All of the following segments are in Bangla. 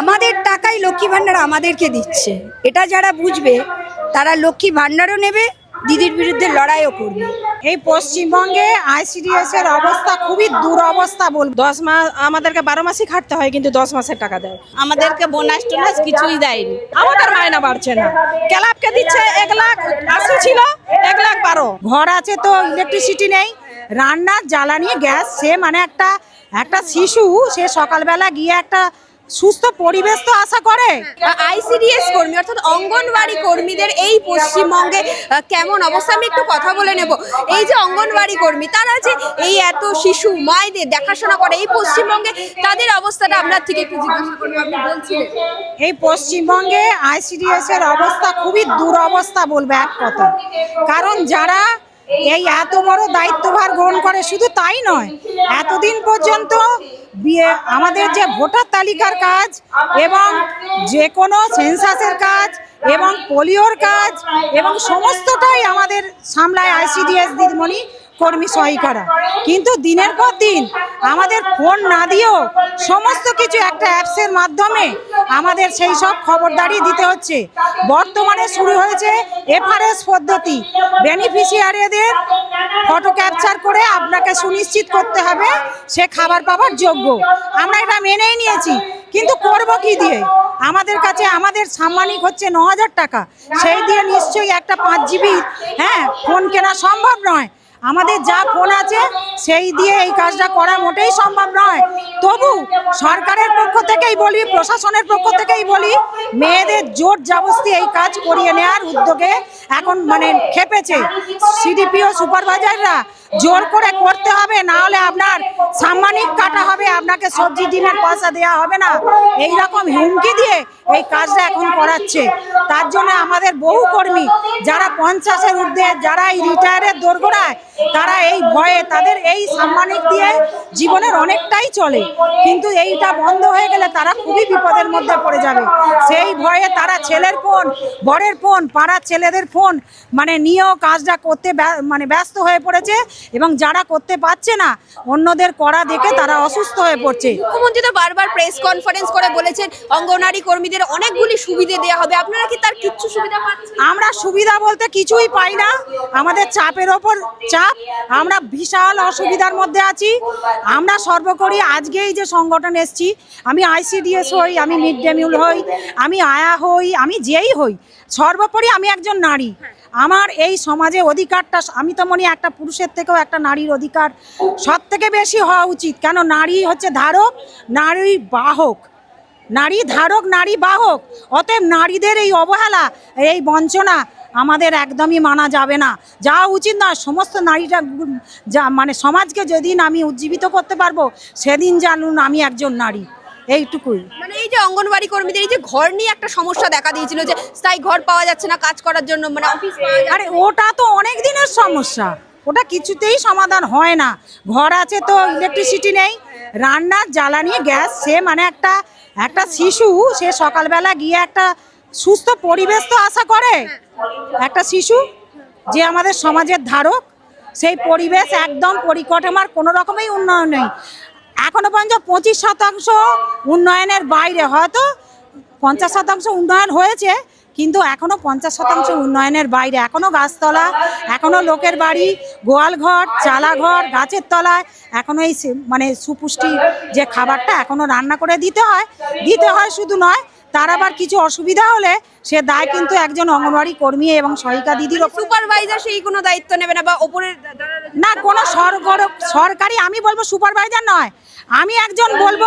আমাদের টাকাই লক্ষ্মী ভাণ্ডার আমাদেরকে দিচ্ছে। এটা যারা বুঝবে, তারা লক্ষ্মী ভাণ্ডারও নেবে, দিদির বিরুদ্ধে লড়াইও করবে। এই পশ্চিমবঙ্গে আইসিডিএস এর অবস্থা খুবই দুরবস্থা বল দশ মাস আমাদেরকে বারো মাসই খাটতে হয়, কিন্তু দশ মাসের টাকা দেয়। আমাদেরকে বোনাস টোনাস কিছুই দেয়নি। আমাদের মায়না বাড়ছে না। ক্লাবকে দিচ্ছে এক লাখ আশি ছিল, এক লাখ বারো। ঘর আছে তো ইলেকট্রিসিটি নেই। রান্নার জ্বালানি গ্যাস, সে মানে একটা একটা শিশু, সে সকালবেলা গিয়ে একটা সুস্থ পরিবেশ তো আশা করে। আইসিডিএস কর্মী অর্থাৎ অঙ্গনওয়াড়ি কর্মীদের এই পশ্চিমবঙ্গে কেমন অবস্থা? আমি একটু কথা বলে নেব। এই যে অঙ্গনওয়াড়ি কর্মী তারা যে এই এত শিশু মায়েদের দেখাশোনা করে এই পশ্চিমবঙ্গে তাদের অবস্থাটা আপনার থেকে একটু জিজ্ঞাসা করব আপনি বলছিলেন। এই পশ্চিমবঙ্গে আইসিডিএস এর অবস্থা খুবই দুরবস্থা বলবে এক কথা। কারণ যারা এই এত বড় দায়িত্বভার গ্রহণ করে শুধু তাই নয়, এতদিন পর্যন্ত আমাদের যে ভোটার তালিকার কাজ এবং যে কোনো সেন্সাসের কাজ এবং পোলিওর কাজ এবং সমস্তটাই আমাদের সামলায় আইসিডিএস দিদিমণি। কর্মী সহি করা কিন্তু দিনের পর দিন আমাদের ফোন না দিয়েও সমস্ত কিছু একটা অ্যাপসের মাধ্যমে আমাদের সেই সব খবরদারি দিতে হচ্ছে। বর্তমানে শুরু হয়েছে এফআরএস পদ্ধতি। বেনিফিশিয়ারিদের ফটো ক্যাপচার করে আপনাকে সুনিশ্চিত করতে হবে সে খাবার পাবার যোগ্য। আমরা এটা মেনেই নিয়েছি। কিন্তু করব কি দিয়ে? আমাদের কাছে আমাদের সাম্মানিক হচ্ছে ন হাজার টাকা। সেই দিয়ে নিশ্চয়ই একটা পাঁচ জিবি হ্যাঁ ফোন কেনা সম্ভব নয়। আমাদের যা ফোন আছে, সেই দিয়ে এই কাজটা করা মোটেই সম্ভব নয়। তবু সরকারের পক্ষ থেকেই বলি, প্রশাসনের পক্ষ থেকেই বলি, মেয়েদের জোর জাবস্তি এই কাজ করিয়ে নেওয়ার উদ্যোগে এখন মানে খেপেছে। সিডিপিও সুপারভাইজাররা জোর করে করতে হবে, না হলে আপনার সাম্মানিক কাটা হবে, আপনাকে সবজি, ডিমের পয়সা দেওয়া হবে না। এই রকম হুমকি দিয়ে এই কাজটা এখন করাচ্ছে। তার জন্য আমাদের বহু কর্মী, যারা পঞ্চাশের ঊর্ধ্বে, যারা এই রিটায়ারের দোরগোড়ায় তারা এই ভয়ে তাদের এই সাম্মানিক দিয়ে জীবনের অনেকটাই চলে। কিন্তু এইটা বন্ধ হয়ে গেলে তারা খুবই বিপদের মধ্যে পড়ে যাবে। সেই ভয়ে তারা ছেলের ফোন বরের ফোন পাড়ার ছেলেদের ফোন মানে নিয়েও কাজটা করতে মানে ব্যস্ত হয়ে পড়েছে এবং যারা করতে পারছে না অন্যদের করা দেখে তারা অসুস্থ হয়ে পড়ছে। মুখ্যমন্ত্রী তো বারবার প্রেস কনফারেন্স করে বলেছেন অঙ্গনারী কর্মীদের অনেকগুলি সুবিধে দেওয়া হবে। আপনারা কি তার কিচ্ছু সুবিধা পাচ্ছেন? আমরা সুবিধা বলতে কিছুই পাই না। আমাদের চাপের ওপর চাপ আমরা বিশাল অসুবিধার মধ্যে আছি। আমরা সর্বোপরি আজকেই যে সংগঠন এসছি, আমি আইসিডিএস হই, আমি মিড ডে মিল হই, আমি আয়া হই, আমি যেই হই, সর্বোপরি আমি একজন নারী। আমার এই সমাজে অধিকারটা, আমি তো মনে একটা পুরুষের থেকেও একটা নারীর অধিকার সব থেকে বেশি হওয়া উচিত। কেন নারী হচ্ছে ধারক, নারী বাহক। নারী ধারক নারী বাহক। অতএব নারীদের এই অবহেলা এই বঞ্চনা আমাদের একদমই মানা যাবে না। যা উচিত না সমস্ত নারীরা যা মানে সমাজকে যেদিন আমি উজ্জীবিত করতে পারব সেদিন জানুন আমি একজন নারী। এইটুকুই। মানে এই যে অঙ্গনবাড়ি কর্মীদের এই যে ঘর নিয়ে একটা সমস্যা দেখা দিয়েছিল যে স্থায়ী ঘর পাওয়া যাচ্ছে না কাজ করার জন্য মানে অফিস আরে ওটা তো অনেক দিনের সমস্যা। ওটা কিছুতেই সমাধান হয় না। ঘর আছে তো ইলেকট্রিসিটি নেই। রান্নার জ্বালানি, গ্যাস, সে মানে একটা একটা শিশু, সে সকালবেলা গিয়ে একটা সুস্থ পরিবেশ তো আশা করে। একটা শিশু যে আমাদের সমাজের ধারক, সেই পরিবেশ একদম পরিকাঠামার কোনো রকমই উন্নয়ন নেই। এখনও পর্যন্ত পঁচিশ শতাংশ উন্নয়নের বাইরে, হয়তো পঞ্চাশ শতাংশ উন্নয়ন হয়েছে কিন্তু এখনও পঞ্চাশ শতাংশ উন্নয়নের বাইরে। এখনও গাছতলা এখনও লোকের বাড়ি গোয়াল ঘর চালা ঘর গাছের তলায় এখনও এই মানে সুপুষ্টি যে খাবারটা এখনও রান্না করে দিতে হয়। দিতে হয় শুধু নয় তার আবার কিছু অসুবিধা হলে সে দায় কিন্তু একজন অঙ্গনওয়াড়ি কর্মী এবং সহায়িকা দিদির ওপর। সুপারভাইজার সেই কোনো দায়িত্ব নেবে না বা ওপরের না কোনো সরকার সরকারি আমি বলব সুপারভাইজার নয়। আমি একজন বলব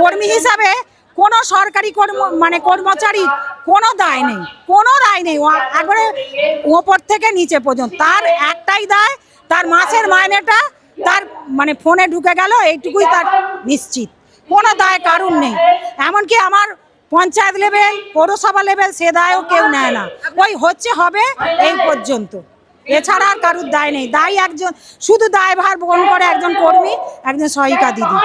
কর্মী হিসাবে কোনো সরকারি কর্ম মানে কর্মচারীর কোনো দায় নেই, কোনো দায় নেই। একবারে ওপর থেকে নিচে পর্যন্ত। তার একটাই দায়, তার মাসের মাইনেটা তার মানে ফোনে ঢুকে গেল, এইটুকুই তার নিশ্চিত। কোনো দায় কারুর নেই। এমনকি আমার পঞ্চায়েত লেভেল, পৌরসভা লেভেল, সে দায়ও কেউ নেয় না। ওই হচ্ছে হবে এই পর্যন্ত। এছাড়া আর কারুর দায় নেই। দায় একজন, শুধু দায়ভার বহন করে একজন কর্মী, একজন সহায়িকা দিদি।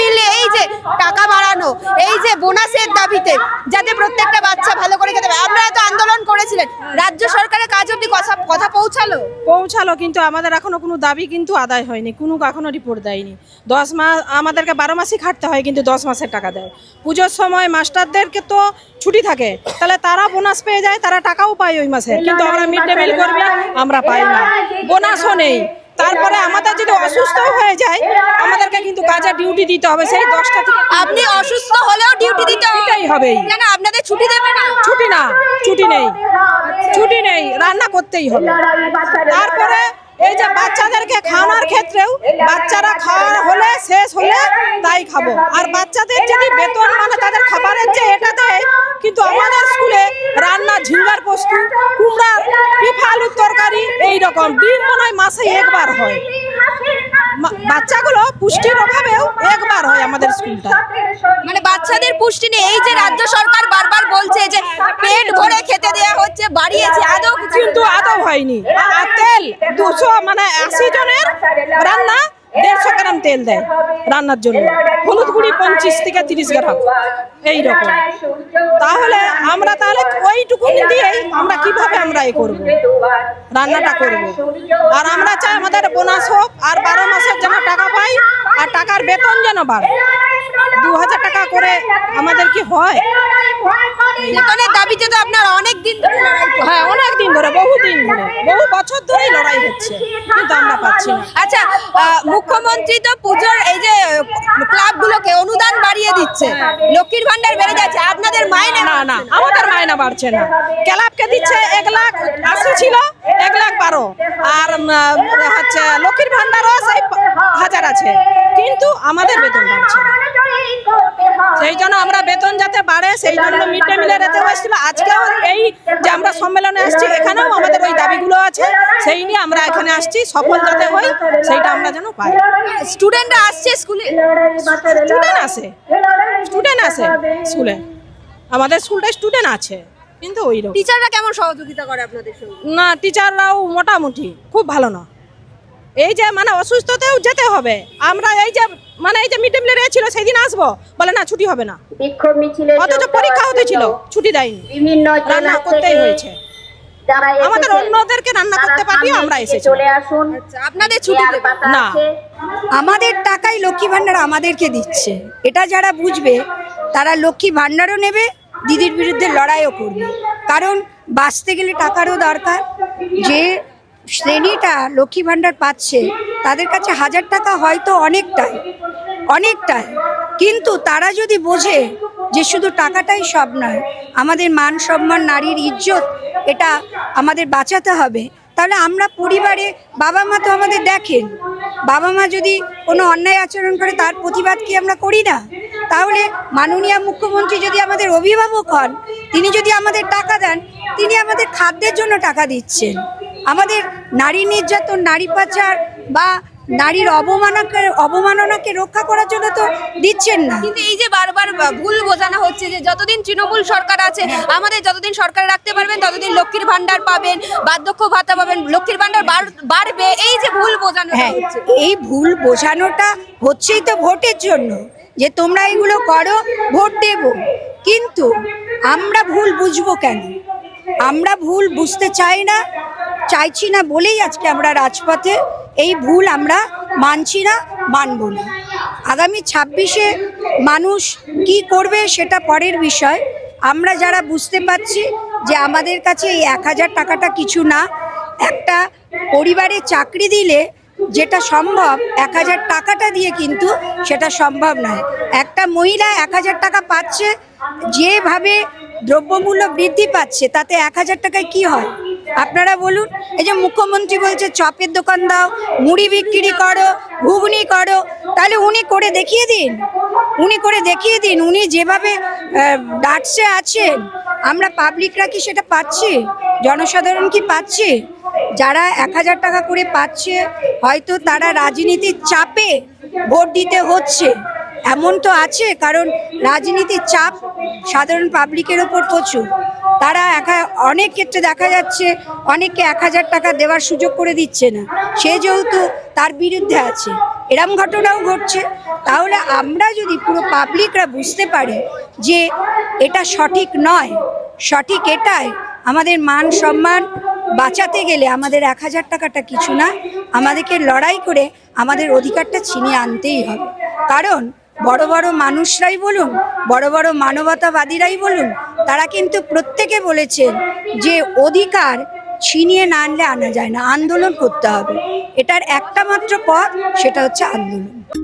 মিলে এই যে টাকা বাড়ানো এই যে বোনাসের দাবিতে যাতে প্রত্যেকটা বাচ্চা ভালো করে খেতে পারে। আপনারা তো আন্দোলন করেছিলেন। রাজ্য সরকারের কাজ অব্দি কথা কথা পৌঁছালো? পৌঁছালো কিন্তু আমাদের এখনও কোনো দাবি কিন্তু আদায় হয়নি। কোনো এখনও রিপোর্ট দেয়নি। দশ মাস আমাদেরকে বারো মাসই খাটতে হয় কিন্তু দশ মাসের টাকা দেয়। পুজোর সময় মাস্টারদেরকে তো ছুটি থাকে। তাহলে তারা বোনাস পেয়ে যায় তারা টাকাও পায় ওই মাসে। কিন্তু আমরা মিড ডে মিল কর্মী আমরা পাই না। বোনাসও নেই। তারপরে আমাদের যদি অসুস্থ হয়ে যায় আমাদেরকে কিন্তু কাজে ডিউটি দিতে হবে সেই দশটা থেকে আপনি অসুস্থ হলেও ডিউটি দিতে হবে। হবেই। কেন আপনাদের ছুটি দেবে না? ছুটি না ছুটি নেই। ছুটি নেই রান্না করতেই হবে। তারপরে এই যে বাচ্চাদেরকে খাওয়ানোর ক্ষেত্রেও বাচ্চারা খাওয়া হলে শেষ হলে তাই খাব। আর বাচ্চাদের যদি বেতন মানে তাদের খাবারের যে এটা দেয় কিন্তু আমাদের স্কুলে এই রকম ডিম মনে হয় মাসে একবার হয়। বাচ্চাগুলো পুষ্টির অভাবেও একবার হয় আমাদের স্কুলটা। মানে বাচ্চাদের পুষ্টি নেই এই যে রাজ্য সরকার বারবার বলছে যে পেট ভরে খেতে দেয়া হচ্ছে বাড়িয়েছে আদৌ কিন্তু আদৌ হয়নি। আর তেল দুশো মানে আশি জনের রান্না দেড়শো গ্রাম তেল দেয় রান্নার জন্য। হলুদ গুঁড়ি পঞ্চাশ থেকে তিরিশ গ্রাম, এইরকম। তাহলে আমরা তাহলে ওইটুকু দিয়েই আমরা কীভাবে আমরা এ করব? রান্নাটা করব। আর আমরা চাই আমাদের বোনাস হোক, আর বারো মাসের যেন টাকা পাই, আর টাকার বেতন যেন বাড়ে। দু হাজার টাকা করে আমাদের কি হয়? বেতনের দাবিতে তো আপনার অনেক দিন ধরে লড়াই হ্যাঁ অনেক দিন ধরে বহু দিন ধরে বহু বছর ধরেই লড়াই হচ্ছে কিন্তু আমরা পাচ্ছি না। আচ্ছা মুখ্যমন্ত্রী তো পুজোর এই যে ক্লাবগুলোকে অনুদান বাড়িয়ে দিচ্ছে। লক্ষ্মীর ভান্ডার বেড়ে যাচ্ছে আপনাদের মাইনে না না। মায়না বাড়ছে না। ক্লাবকে দিচ্ছে এক লাখ আশি ছিল, এক লাখ বারো। আর হচ্ছে লক্ষ্মীর ভান্ডারও সেই হাজার আছে। কিন্তু আমাদের বেতন বাড়ছে না। সেই জন্য আমরা বেতন যাতে বাড়ে, সেই জন্য মিড ডে মিলের এতে হয়েছিল আজকেও এই যে আমরা সম্মেলনে আসছি এখানেও আমাদের ওই দাবিগুলো আছে। সেই নিয়ে আমরা এখানে আসছি, সফল যাতে হই, সেইটা আমরা যেন পাই। স্টুডেন্টরা আসছে স্কুলে। স্টুডেন্ট আছে স্টুডেন্ট আছে স্কুলে। আমাদের স্কুলটা স্টুডেন্ট আছে কিন্তু ওই রকম টিচাররা কেমন সহযোগিতা করে আপনাদের সঙ্গে? না টিচাররাও মোটামুটি খুব ভালো না। এই যে মানে অসুস্থতেও যেতে হবে। আমরা এই যে মানে এই যে মিড ডে মিলে ছিল সেদিন আসব। বলে না ছুটি হবে না। বিক্ষোভ মিছিলে অথচ পরীক্ষা হতে ছিল ছুটি দেয়নি। বিভিন্ন রান্না জেলা করতেই থেকে হয়েছে। আমাদের অন্যদেরকে রান্না করতে পাঠিয়ে আমরা এসেছি। চলে আসুন। আচ্ছা, আপনাদের ছুটি না। আমাদের টাকাই লক্ষ্মী ভাণ্ডার আমাদেরকে দিচ্ছে। এটা যারা বুঝবে তারা লক্ষ্মী ভাণ্ডারও নেবে দিদির বিরুদ্ধে লড়াইও করবে। কারণ বাঁচতে গেলে টাকারও দরকার। যে শ্রেণীটা লক্ষ্মী ভাণ্ডার পাচ্ছে তাদের কাছে হাজার টাকা হয়তো অনেকটাই অনেকটাই। কিন্তু তারা যদি বোঝে যে শুধু টাকাটাই সব নয় আমাদের মান সম্মান নারীর ইজ্জত এটা আমাদের বাঁচাতে হবে। তাহলে আমরা পরিবারে বাবা মা তো আমাদের দেখেন। বাবা মা যদি কোনো অন্যায় আচরণ করে, তার প্রতিবাদ কি আমরা করি না? তাহলে মাননীয় মুখ্যমন্ত্রী যদি আমাদের অভিভাবক হন, তিনি যদি আমাদের টাকা দেন, তিনি আমাদের খাদ্যের জন্য টাকা দিচ্ছেন। আমাদের নারী নির্যাতন, নারী পাচার বা নারীর অবমাননাকে অবমাননাকে রক্ষা করার জন্য তো দিচ্ছেন না। কিন্তু এই যে বারবার ভুল বোঝানো হচ্ছে যে যতদিন তৃণমূল সরকার আছে আমাদের যতদিন সরকার রাখতে পারবেন ততদিন লক্ষ্মীর ভান্ডার পাবেন বার্ধক্য ভাতা পাবেন লক্ষ্মীর ভান্ডার বাড়- বাড়বে এই যে ভুল বোঝানো হ্যাঁ এই ভুল বোঝানোটা হচ্ছেই তো ভোটের জন্য যে তোমরা এগুলো করো ভোট দেব। কিন্তু আমরা ভুল বুঝব কেন? আমরা ভুল বুঝতে চাই না চাইছি না বলেই আজকে আমরা রাজপথে এই ভুল আমরা মানছি না, মানব না। আগামী ছাব্বিশে মানুষ কি করবে সেটা পরের বিষয়। আমরা যারা বুঝতে পারছি যে আমাদের কাছে এই এক হাজার টাকাটা কিছু না, একটা পরিবারে চাকরি দিলে যেটা সম্ভব, এক হাজার টাকাটা দিয়ে কিন্তু সেটা সম্ভব নয়। একটা মহিলা এক হাজার টাকা পাচ্ছে, যেভাবে দ্রব্যমূল্য বৃদ্ধি পাচ্ছে, তাতে এক হাজার টাকায় কি হয়? আপনারা বলুন, এই যে মুখ্যমন্ত্রী বলছে, চপের দোকান দাও, মুড়ি বিক্রি করো, ঘুগনি করো, তাহলে উনি করে দেখিয়ে দিন। উনি করে দেখিয়ে দিন, উনি যেভাবে ডাটসে আছেন, আমরা পাবলিকরা কি সেটা পাচ্ছি? জনসাধারণ কি পাচ্ছি? যারা এক হাজার টাকা করে পাচ্ছে, হয়তো তারা রাজনীতির চাপে ভোট দিতে হচ্ছে। এমন তো আছে, কারণ রাজনীতির চাপ সাধারণ পাবলিকের ওপর প্রচুর। তারা একা অনেক ক্ষেত্রে দেখা যাচ্ছে, অনেককে এক হাজার টাকা দেওয়ার সুযোগ করে দিচ্ছে না। সে যেহেতু তার বিরুদ্ধে আছে। এরম ঘটনাও ঘটছে। তাহলে আমরা যদি পুরো পাবলিকরা বুঝতে পারি যে এটা সঠিক নয়, সঠিক এটাই, আমাদের মান সম্মান বাঁচাতে গেলে আমাদের এক হাজার টাকাটা কিছু না, আমাদেরকে লড়াই করে আমাদের অধিকারটা ছিনিয়ে আনতেই হবে। কারণ বড় বড় মানুষরাই বলুন, বড় বড় মানবতাবাদীরাই বলুন, তারা কিন্তু প্রত্যেকে বলেছেন যে অধিকার ছিনিয়ে না আনলে আনা যায় না, আন্দোলন করতে হবে। এটার একটা মাত্র পথ, সেটা হচ্ছে আন্দোলন।